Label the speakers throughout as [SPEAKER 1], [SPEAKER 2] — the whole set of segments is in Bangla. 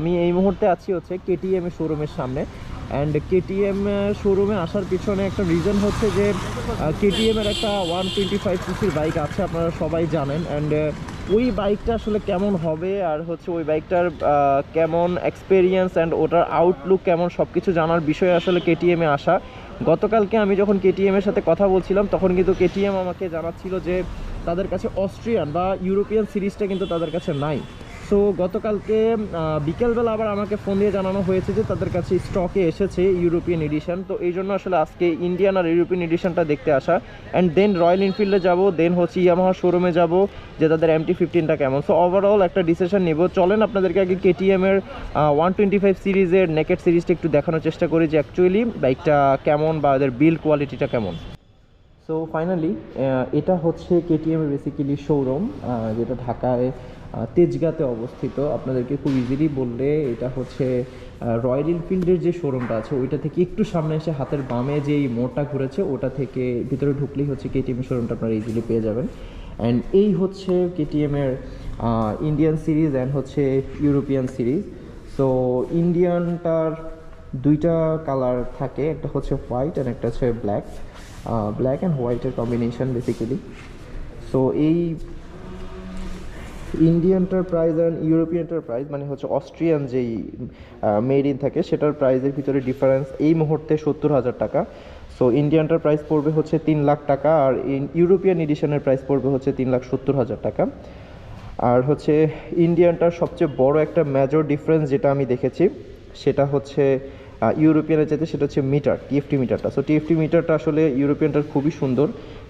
[SPEAKER 1] আমি এই মুহূর্তে আছি হচ্ছে কেটিএম শোরুমের সামনে। অ্যান্ড কেটিএম শোরুমে আসার পিছনে একটা রিজন হচ্ছে যে কেটিএম এর একটা ওয়ান টোয়েন্টি ফাইভ সিসির বাইক আছে, আপনারা সবাই জানেন। অ্যান্ড ওই বাইকটা আসলে কেমন হবে আর হচ্ছে ওই বাইকটার কেমন এক্সপেরিয়েন্স অ্যান্ড ওটার আউটলুক কেমন সব কিছু জানার বিষয়ে আসলে কেটিএমে আসা। গতকালকে আমি যখন কেটিএম এর সাথে কথা বলছিলাম, তখন কিন্তু কেটিএম আমাকে জানাচ্ছিল যে, তাদের কাছে অস্ট্রিয়ান বা ইউরোপিয়ান সিরিজটা কিন্তু তাদের কাছে নাই। সো গতকালকে বিকেলবেলা আবার আমাকে ফোন দিয়ে জানানো হয়েছে যে তাদের কাছে স্টকে এসেছে ইউরোপিয়ান এডিশন তো এই জন্য আসলে আজকে ইন্ডিয়ান আর ইউরোপিয়ান এডিশনটা দেখতে আসা। অ্যান্ড দেন রয়্যাল এনফিল্ডে যাব দেন হচ্ছে ইয়ামাহা শোরুমে যাব, যে তাদের এমটি ফিফটিনটা কেমন। সো ওভারঅল একটা ডিসিশন নেব। চলেন আপনাদেরকে আগে কেটিএমের ওয়ান টোয়েন্টি ফাইভ সিরিজের নেকেট সিরিজটা একটু দেখানোর চেষ্টা করি যে অ্যাকচুয়ালি বাইকটা কেমন বা ওদের বিল্ড কোয়ালিটিটা কেমন। সো ফাইনালি এটা হচ্ছে কেটিএমের বেসিক্যালি শোরুম যেটা ঢাকায় আহ, তেজগাঁতে অবস্থিত। আপনাদেরকে খুব ইজিলি বললে এটা হচ্ছে রয়্যাল এনফিল্ডের যে শোরুমটা আছে ওইটা থেকে একটু সামনে এসে হাতের বামে যেই মোড়টা ঘুরেছে ওটা থেকে ভিতরে ঢুকলেই হচ্ছে কেটিএম শোরুমটা আপনারা ইজিলি পেয়ে যাবেন। অ্যান্ড এই হচ্ছে কেটিএমের ইন্ডিয়ান সিরিজ অ্যান্ড হচ্ছে ইউরোপিয়ান সিরিজ সো ইন্ডিয়ানটার দুইটা কালার থাকে, একটা হচ্ছে হোয়াইট অ্যান্ড একটা হচ্ছে ব্ল্যাক ব্ল্যাক অ্যান্ড হোয়াইটের কম্বিনেশন বেসিক্যালি সো এই ইন্ডিয়ানটার প্রাইস অ্যান্ড ইউরোপিয়ানটার প্রাইস মানে হচ্ছে অস্ট্রিয়ান যেই মেড ইন থাকে, সেটার প্রাইসের ভিতরে ডিফারেন্স এই মুহূর্তে সত্তর হাজার টাকা। সো ইন্ডিয়ানটার প্রাইস পড়বে হচ্ছে তিন লাখ টাকা আর ইউরোপিয়ান এডিশনের প্রাইস পড়বে হচ্ছে তিন লাখ সত্তর হাজার টাকা। আর হচ্ছে ইন্ডিয়ানটার সবচেয়ে বড় একটা মেজর ডিফারেন্স যেটা আমি দেখেছি সেটা হচ্ছে ইউরোপিয়ানের চাইতে সেটা হচ্ছে মিটার টিএফটি মিটারটা। সো টিএফটি মিটারটা আসলে ইউরোপিয়ানটার খুবই সুন্দর,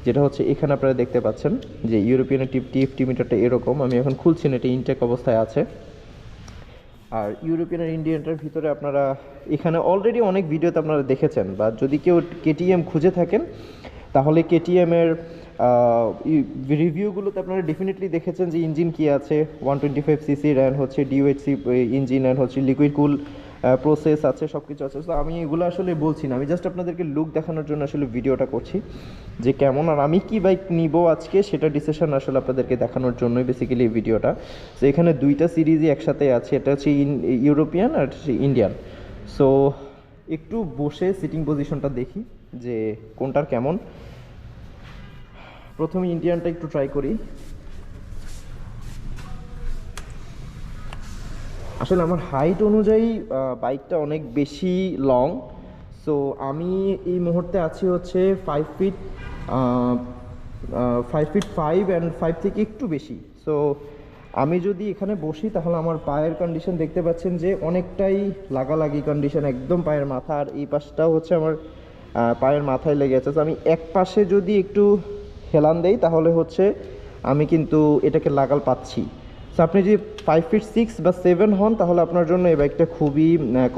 [SPEAKER 1] যেটা হচ্ছে এখানে আপনারা দেখতে পাচ্ছেন যে ইউরোপিয়ানের টিপ টিএফটি মিটারটা এরকম। আমি এখন খুলছি না, এটা ইনটেক অবস্থায় আছে। আর ইউরোপিয়ান ইন্ডিয়ানটার ভিতরে আপনারা, এখানে অলরেডি অনেক ভিডিওতে আপনারা দেখেছেন, বা যদি কেউ কেটিএম খুঁজে থাকেন, তাহলে কেটিএমের রিভিউগুলোতে আপনারা ডেফিনেটলি দেখেছেন যে ইঞ্জিন কী আছে ওয়ান টোয়েন্টি ফাইভ সিসির অ্যান্ড হচ্ছে ডিওএইচসি ইঞ্জিন অ্যান্ড হচ্ছে লিকুইড কুল প্রসেস আছে সব কিছু আছে। তো আমি এগুলো আসলে বলছি না। আমি জাস্ট আপনাদেরকে লুক দেখানোর জন্য আসলে ভিডিওটা করছি যে কেমন আর আমি কি বাইক নিব আজকে সেটা ডিসিশন আসলে আপনাদেরকে দেখানোর জন্যই বেসিক্যালি এই ভিডিওটা। তো এখানে দুইটা সিরিজই একসাথে আছে। এটা হচ্ছে ইউরোপিয়ান আর হচ্ছে ইন্ডিয়ান। সো একটু বসে সিটিং পজিশনটা দেখি যে কোনটার কেমন। প্রথমে ইন্ডিয়ানটা একটু ট্রাই করি। আসলে আমার হাইট অনুযায়ী বাইকটা অনেক বেশি লং সো আমি এই মুহূর্তে আছি হচ্ছে five feet five feet five and five থেকে একটু বেশি। সো আমি যদি এখানে বসি, তাহলে আমার পায়ের কন্ডিশন দেখতে পাচ্ছেন যে অনেকটাই লাগালাগি কন্ডিশন একদম পায়ের মাথা, আর এই পাশটাও হচ্ছে আমার পায়ের মাথায় লেগে আছে। তো আমি এক পাশে যদি একটু হেলান দেই, তাহলে হচ্ছে আমি কিন্তু এটাকে লাগাল পাচ্ছি। সো আপনি যদি ফাইভ ফিট সিক্স বা সেভেন হন, তাহলে আপনার জন্য এই বাইকটা খুবই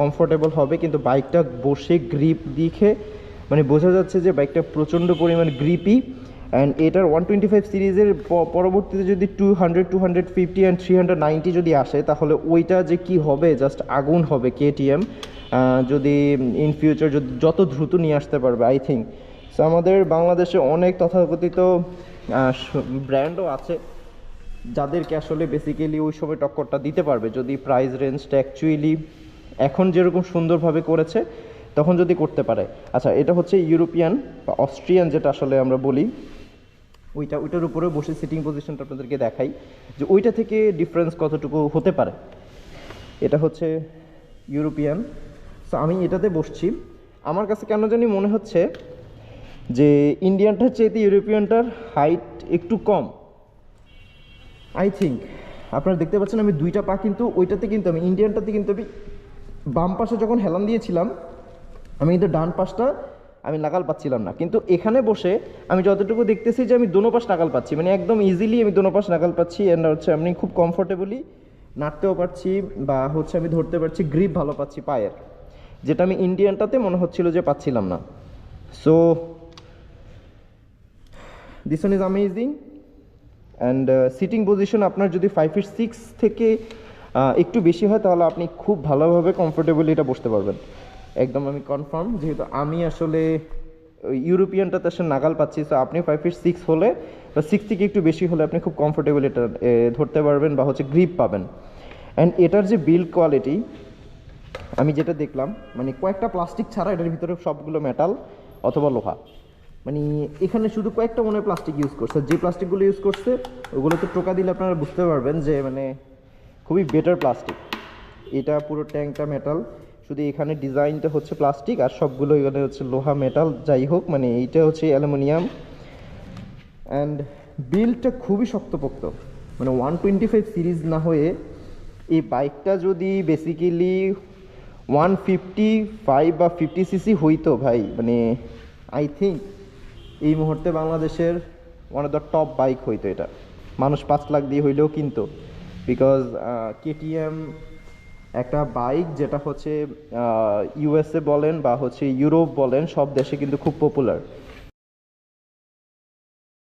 [SPEAKER 1] কমফোর্টেবল হবে। কিন্তু বাইকটা বসে গ্রিপ দিকে মানে বোঝা যাচ্ছে যে বাইকটা প্রচণ্ড পরিমাণ গ্রিপি অ্যান্ড এটার ওয়ান টোয়েন্টি ফাইভ সিরিজের পরবর্তীতে যদি two hundred two hundred fifty and three hundred ninety যদি আসে, তাহলে ওইটা যে কি হবে জাস্ট আগুন হবে কেটিএম যদি ইন ফিউচার যদি যত দ্রুত নিয়ে আসতে পারবে আই থিঙ্ক সো আমাদের বাংলাদেশে অনেক তথাকথিত ব্র্যান্ডও আছে। যাদেরকে আসলে বেসিক্যালি ওই সময় টক্করটা দিতে পারবে, যদি প্রাইস রেঞ্জটা অ্যাকচুয়ালি এখন যেরকম সুন্দরভাবে করেছে, তখন যদি করতে পারে। আচ্ছা এটা হচ্ছে ইউরোপিয়ান বা অস্ট্রিয়ান যেটা আসলে আমরা বলি, ওইটা, ওইটার উপরে বসে সিটিং পজিশনটা আপনাদেরকে দেখাই, যে ওইটা থেকে ডিফারেন্স কতটুকু হতে পারে। এটা হচ্ছে ইউরোপিয়ান। সো আমি এটাতে বসছি। আমার কাছে কেন জানি মনে হচ্ছে যে ইন্ডিয়ানটার চেয়েতে ইউরোপিয়ানটার হাইট একটু কম। আই থিঙ্ক আপনারা দেখতে পাচ্ছেন আমি দুইটা পা কিন্তু ওইটাতে কিন্তু আমি, ইন্ডিয়ানটাতে কিন্তু আমি বাম পাশে যখন হেলান দিয়েছিলাম, আমি কিন্তু ডান পাশটা আমি নাগাল পাচ্ছিলাম না। কিন্তু এখানে বসে আমি যতটুকু দেখতেছি যে আমি দোনো পাশ নাগাল পাচ্ছি। মানে একদম ইজিলি আমি দোনো পাশ নাগাল পাচ্ছি অ্যান্ড হচ্ছে আমি খুব কমফোর্টেবলি নাড়তেও পারছি বা হচ্ছে আমি ধরতে পারছি গ্রিপ ভালো পাচ্ছি পায়ের। যেটা আমি ইন্ডিয়ানটাতে মনে হচ্ছিল যে পাচ্ছিলাম না। So this one is amazing and sitting position আপনার যদি ফাইভ ফিট সিক্স থেকে একটু বেশি হয়, তাহলে আপনি খুব ভালোভাবে কমফোর্টেবলি এটা বসতে পারবেন। একদম আমি কনফার্ম যেহেতু আমি আসলে ইউরোপিয়ানটাতে আসলে নাগাল পাচ্ছি তো আপনি ফাইভ ফিট সিক্স হলে বা সিক্স থেকে একটু বেশি হলে আপনি খুব কমফোর্টেবল এটা ধরতে পারবেন বা হচ্ছে গ্রিপ পাবেন। অ্যান্ড এটার যে বিল্ড কোয়ালিটি আমি যেটা দেখলাম মানে কয়েকটা প্লাস্টিক ছাড়া এটার ভিতরে সবগুলো মেটাল অথবা লোহা। মানে এখানে শুধু কয়েকটা মনে প্লাস্টিক ইউজ করছে। যে প্লাস্টিকগুলো ইউজ করছে ওগুলো তো টোকা দিলে আপনারা বুঝতে পারবেন যে মানে খুবই বেটার প্লাস্টিক এটা পুরো ট্যাঙ্কটা মেটাল শুধু এখানে ডিজাইনটা হচ্ছে প্লাস্টিক আর সবগুলো এখানে হচ্ছে লোহা মেটাল যাই হোক মানে এইটা হচ্ছে অ্যালুমিনিয়াম। অ্যান্ড বিলটা খুবই শক্তপোক্ত। মানে ওয়ান টোয়েন্টি ফাইভ সিরিজ না হয়ে এই বাইকটা যদি বেসিক্যালি ওয়ান ফিফটি ফাইভ বা ফিফটি সিসি হইতো ভাই মানে আই থিঙ্ক এই মুহূর্তে বাংলাদেশের one of the top bike হইতো এটা। মানুষ পাঁচ লাখ দিয়ে হইলেও কিন্তু। বিকজ কেটিএম একটা বাইক যেটা হচ্ছে ইউএসএ বলেন বা হচ্ছে ইউরোপ বলেন, সব দেশে কিন্তু খুব পপুলার